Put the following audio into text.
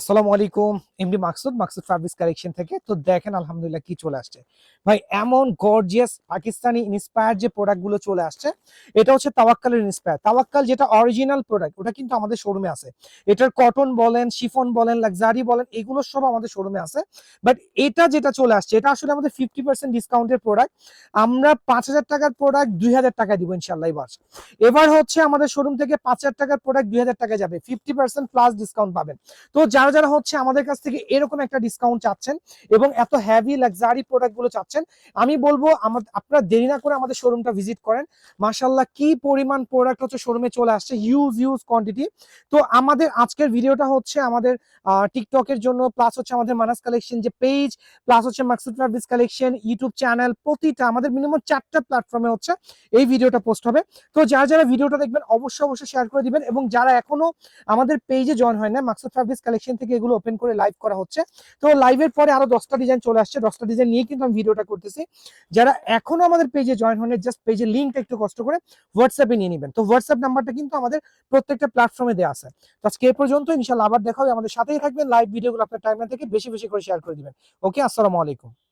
আসসালামু আলাইকুম MD Maksud Maksud collection থেকে। তো দেখেন আলহামদুলিল্লাহ কি চলে আসছে। ভাই, এমন গর্জিয়াস পাকিস্তানি ইন্সপায়ার যে প্রোডাক্টগুলো চলে আসছে, এটা হচ্ছে তাওয়াক্কালের ইন্সপায়ার তাওয়াক্কাল যেটা অরিজিনাল প্রোডাক্ট ওটা কিন্তু আমাদের শোরুমে আছে। এটার কটন বলেন শিফন বলেন লাক্সারি বলেন, এগুলো সব আমাদের শোরুমে আছে। বাট এটা যেটা চলে আসছে, এটা আসলে আমাদের ফিফটি পার্সেন্ট ডিসকাউন্টের প্রোডাক্ট আমরা পাঁচ হাজার টাকার প্রোডাক্ট দুই হাজার টাকা দিব ইনশাল্লাহ এবার। এবার হচ্ছে আমাদের শোরুম থেকে পাঁচ হাজার টাকার প্রোডাক্ট দুই হাজার টাকা যাবে। ফিফটি পার্সেন্ট প্লাস ডিসকাউন্ট পাবেন। তো যারা যারা যারা হচ্ছে আমাদের কাছ থেকে এরকম একটা ডিসকাউন্ট চাচ্ছেন এবং এত হ্যাভি লাক্সারি প্রোডাক্টগুলো চাচ্ছেন, আমি বলব আপনারা দেরি না করে আমাদের শোরুমটা ভিজিট করেন। মাশাল্লাহ কি পরিমাণ প্রোডাক্ট হচ্ছে শোরুমে চলে আসছে ইউজ ইউজ কোয়ান্টিটি তো আমাদের আজকের ভিডিওটা হচ্ছে আমাদের টিকটকের জন্য প্লাস হচ্ছে আমাদের মানাস কালেকশন যে পেজ প্লাস হচ্ছে Maksud service collection YouTube channel প্রতিটা আমাদের মিনিমাম চারটা প্ল্যাটফর্মে হচ্ছে এই ভিডিওটা পোস্ট হবে। তো যারা যারা ভিডিওটা দেখবেন, অবশ্যই অবশ্যই শেয়ার করে দিবেন এবং যারা এখনও আমাদের পেজে জয়েন হয় না মাকসুদ সার্ভিস কালেকশন থেকে এগুলো ওপেন করে লাইভ করা হচ্ছে। তো লাইভের পরে আরও দশটা ডিজাইন চলে আসছে। দশটা ডিজাইন নিয়ে কিন্তু আমি ভিডিওটা করতেছি। যারা এখনও আমাদের পেজে জয়েন হন জাস্ট পেজের লিঙ্কটা একটু কষ্ট করে হোয়াটসঅ্যাপে নিয়ে নেবেন। তো হোয়াটসঅ্যাপ নাম্বারটা কিন্তু আমাদের প্রত্যেকটা প্ল্যাটফর্মে দেওয়া আছে। তো আজকে এ পর্যন্ত ইনশাল্লাহ আবার দেখাও আমাদের সাথেই থাকবেন। লাইভ ভিডিওগুলো আপনার টাইমলাইন থেকে বেশি বেশি করে শেয়ার করে দিবেন। ওকে আসসালামু আলাইকুম।